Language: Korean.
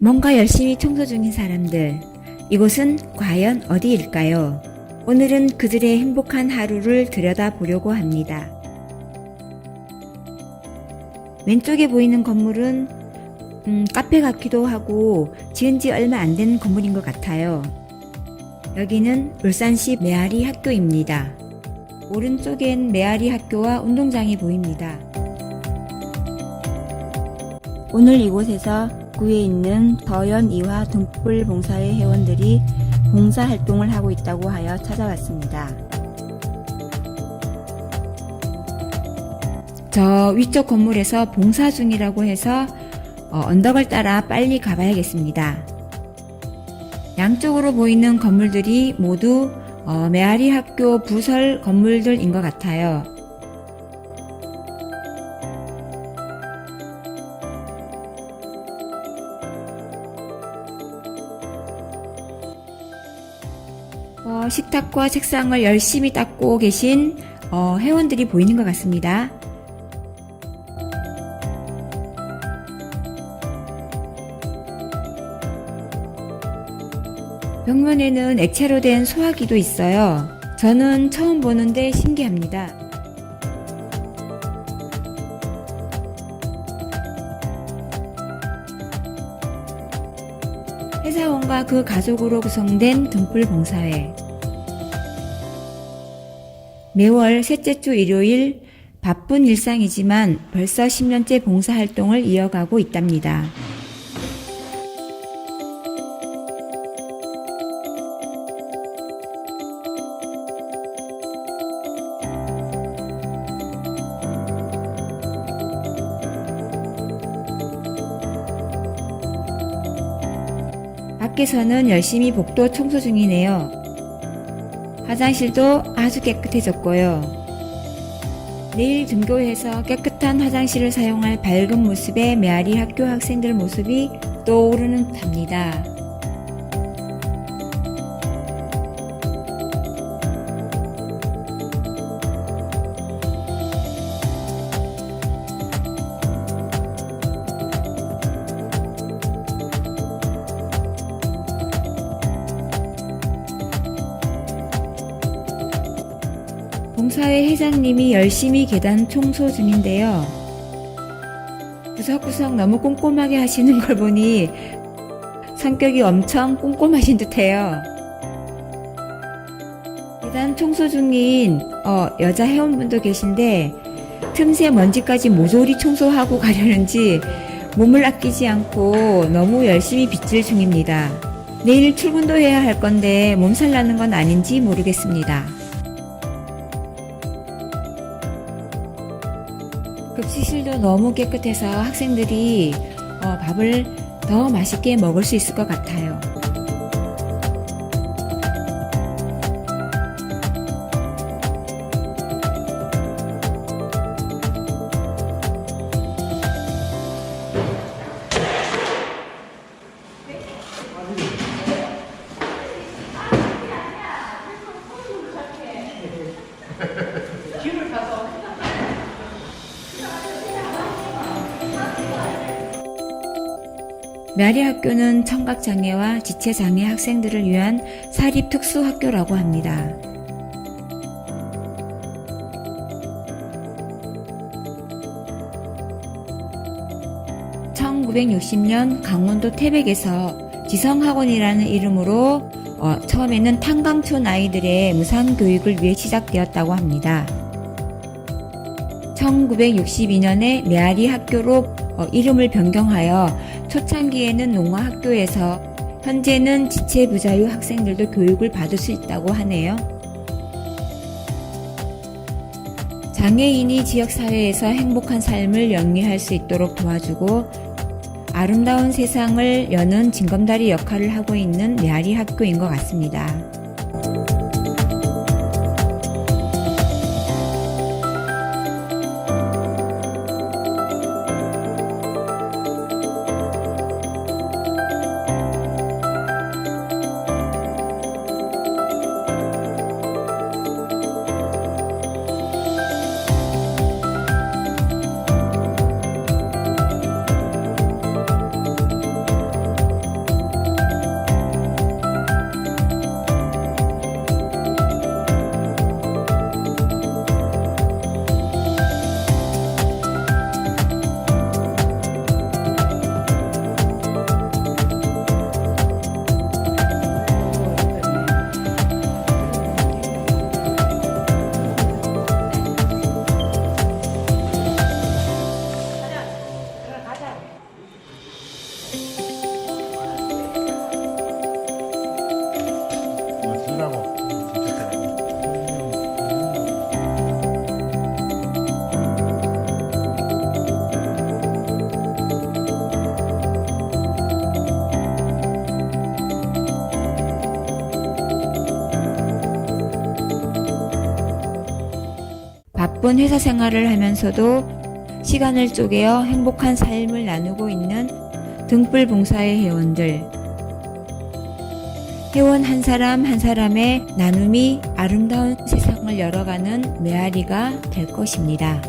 뭔가 열심히 청소 중인 사람들. 이곳은 과연 어디일까요? 오늘은 그들의 행복한 하루를 들여다보려고 합니다. 왼쪽에 보이는 건물은 음, 카페 같기도 하고 지은 지 얼마 안 된 건물인 것 같아요. 여기는 울산시 메아리 학교입니다. 오른쪽엔 메아리 학교와 운동장이 보입니다. 오늘 이곳에서 구에 있는 더연 이화 등불 봉사회 회원들이 봉사 활동을 하고 있다고 하여 찾아왔습니다. 저 위쪽 건물에서 봉사 중이라고 해서 어, 언덕을 따라 빨리 가봐야겠습니다. 양쪽으로 보이는 건물들이 모두 어, 메아리 학교 부설 건물들인 것 같아요. 어, 식탁과 책상을 열심히 닦고 계신 어, 회원들이 보이는 것 같습니다. 벽면에는 액체로 된 소화기도 있어요. 저는 처음 보는데 신기합니다. 회사원과 그 가족으로 구성된 등불 봉사회. 매월 셋째 주 일요일 바쁜 일상이지만 벌써 10년째 봉사활동을 이어가고 있답니다. 밖에서는 열심히 복도 청소 중이네요. 화장실도 아주 깨끗해졌고요. 내일 등교해서 깨끗한 화장실을 사용할 밝은 모습의 메아리 학교 학생들 모습이 떠오르는 듯합니다. 사회 회장님이 열심히 계단 청소 중인데요. 구석구석 너무 꼼꼼하게 하시는 걸 보니 성격이 엄청 꼼꼼하신 듯해요. 계단 청소 중인 어, 여자 회원분도 계신데 틈새 먼지까지 모조리 청소하고 가려는지 몸을 아끼지 않고 너무 열심히 빗질 중입니다. 내일 출근도 해야 할 건데 몸살 나는 건 아닌지 모르겠습니다. 급식실도 너무 깨끗해서 학생들이 어, 밥을 더 맛있게 먹을 수 있을 것 같아요. 메아리 학교는 청각장애와 지체장애 학생들을 위한 사립특수학교라고 합니다. (1960년) 강원도 태백에서 지성학원이라는 이름으로 어, 처음에는 탄광촌 아이들의 무상 교육을 위해 시작되었다고 합니다. 1962년에 메아리 학교로 어, 이름을 변경하여 초창기에는 농아학교에서 현재는 지체부자유 학생들도 교육을 받을 수 있다고 하네요. 장애인이 지역사회에서 행복한 삶을 영위할 수 있도록 도와주고 아름다운 세상을 여는 징검다리 역할을 하고 있는 메아리 학교인 것 같습니다. 바쁜 회사 생활을 하면서도 시간을 쪼개어 행복한 삶을 나누고 있는 등불 봉사의 회원들. 회원 한 사람 한 사람의 나눔이 아름다운 세상을 열어가는 메아리가 될 것입니다.